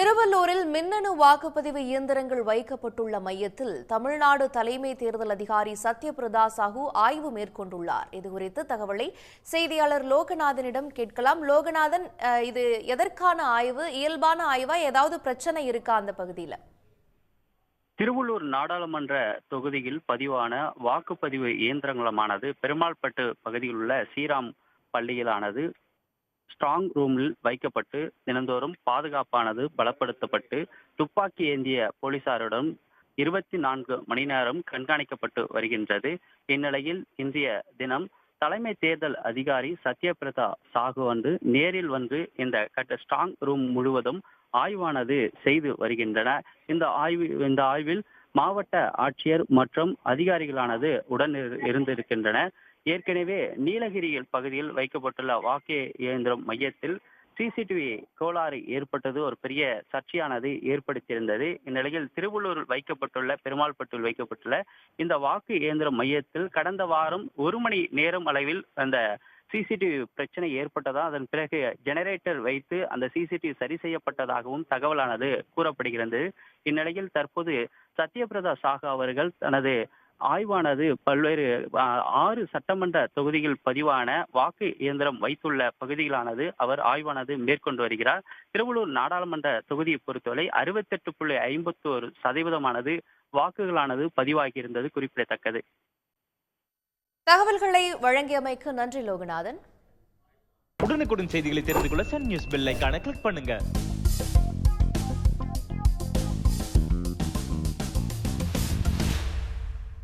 திருவள்ளூரில் மின்னணு வாக்குப்பதிவு இயந்திரங்கள் வைக்கப்பட்டுள்ள மையத்தில் தமிழ்நாடு தலைமை தேர்தல் அதிகாரி சத்யபிரதா சாஹூ ஆய்வு மேற்கொண்டுள்ளார். இதுகுறித்து தகவலை செய்தியாளர் லோகநாதனிடம் கேட்கலாம். லோகநாதன் அஹ், இது எதற்கான ஆய்வு? இயல்பான ஆய்வா? ஏதாவது பிரச்சனை இருக்கா அந்த பகுதியில? திருவள்ளூர் நாடாளுமன்ற தொகுதியில் பதிவான வாக்குப்பதிவு இயந்திரங்களமானது பெருமாள்பட்டு பகுதியில் உள்ள ஸ்ரீராம் பள்ளியிலானது ஸ்ட்ராங் ரூமில் வைக்கப்பட்டு தினந்தோறும் பாதுகாப்பானது பலப்படுத்தப்பட்டு துப்பாக்கி ஏந்திய போலீசாருடன் இருபத்தி நான்கு மணி நேரம் கண்காணிக்கப்பட்டு வருகின்றது. இந்நிலையில் இன்றைய தினம் தலைமை தேர்தல் அதிகாரி சத்யபிரதா சாகு வந்து நேரில் வந்து இந்த கட்ட ஸ்ட்ராங் ரூம் முழுவதும் ஆய்வானது செய்து வருகின்றன. இந்த ஆய்வு இந்த ஆய்வில் மாவட்ட ஆட்சியர் மற்றும் அதிகாரிகளானது உடன் இருந்திருக்கின்றன. ஏற்கனவே நீலகிரியில் பகுதியில் வைக்கப்பட்டுள்ள வாக்கு இயந்திரம் மையத்தில் சிசிடிவி கோளாறு ஏற்பட்டது. ஒரு பெரிய சர்ச்சையானது ஏற்படுத்தியிருந்தது. இந்நிலையில் திருவள்ளூரில் வைக்கப்பட்டுள்ள பெருமாள்பட்டில் வைக்கப்பட்டுள்ள இந்த வாக்கு இயந்திர மையத்தில் கடந்த வாரம் ஒரு மணி நேரம் அளவில் அந்த சிசிடிவி பிரச்சனை ஏற்பட்டதா? அதன் பிறகு ஜெனரேட்டர் வைத்து அந்த சிசிடிவி சரி செய்யப்பட்டதாகவும் தகவலானது கூறப்படுகிறது. இந்நிலையில் தற்போது சத்யபிரதா சாகு அவர்கள் தனது ஆய்வானது பல்வேறு ஆறு சட்டமன்ற தொகுதியில் பதிவான வாக்கு இயந்திரம் வைத்துள்ள பகுதிகளானது அவர் ஆய்வானது மேற்கொண்டு வருகிறார். திருவள்ளூர் நாடாளுமன்ற தொகுதியை பொறுத்தவரை அறுபத்தெட்டு புள்ளி ஐம்பத்தோரு சதவீதமானது வாக்குகளானது பதிவாகியிருந்தது குறிப்பிடத்தக்கது. தகவல்களை வழங்கியமைக்கு நன்றி லோகநாதன். உடனுக்குடன் செய்திகளை தெரிந்து கொள்ள சன் நியூஸ் பெல் ஐக்கான கிளிக் பண்ணுங்க.